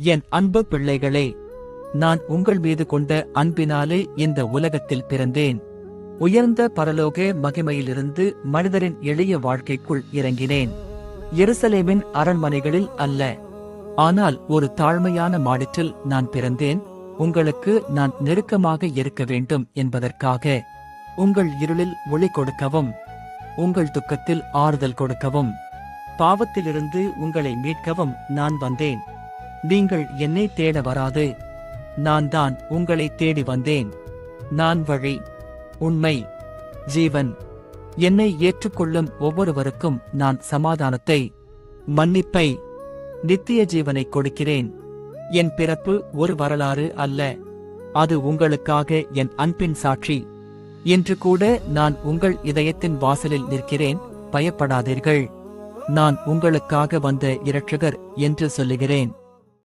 என் அன்பு பிள்ளைகளே நான் உங்கள் மீது கொண்ட அன்பினாலே இந்த உலகத்தில் பிறந்தேன். உயர்ந்த பரலோக மகிமையிலிருந்து மனிதரின் எளிய வாழ்க்கைக்குள் இறங்கினேன். எருசலேமின் அரண்மனைகளில் அல்ல. ஆனால் ஒரு தாழ்மையான மாடிற்றில் நான் பிறந்தேன். உங்களுக்கு நான் நெருக்கமாக இருக்க வேண்டும் என்பதற்காக. உங்கள் இருளில் ஒளி கொடுக்கவும். உங்கள் துக்கத்தில் ஆறுதல் கொடுக்கவும். பாவத்திலிருந்து உங்களை மீட்கவும் நான் வந்தேன். நீங்கள் என்னை தேட வராது. நான் தான் உங்களை தேடி வந்தேன். நான் வழி உண்மை ஜீவன். என்னை ஏற்றுக்கொள்ளும் ஒவ்வொருவருக்கும் நான் சமாதானத்தை மன்னிப்பை நித்திய ஜீவனை கொடுக்கிறேன். என் பிறப்பு ஒரு வரலாறு அல்ல. அது உங்களுக்காக என் அன்பின் சாட்சி. இன்று கூட நான் உங்கள் இதயத்தின் வாசலில் நிற்கிறேன். பயப்படாதீர்கள். நான் உங்களுக்காக வந்த இரட்சகர் என்று சொல்லுகிறேன்.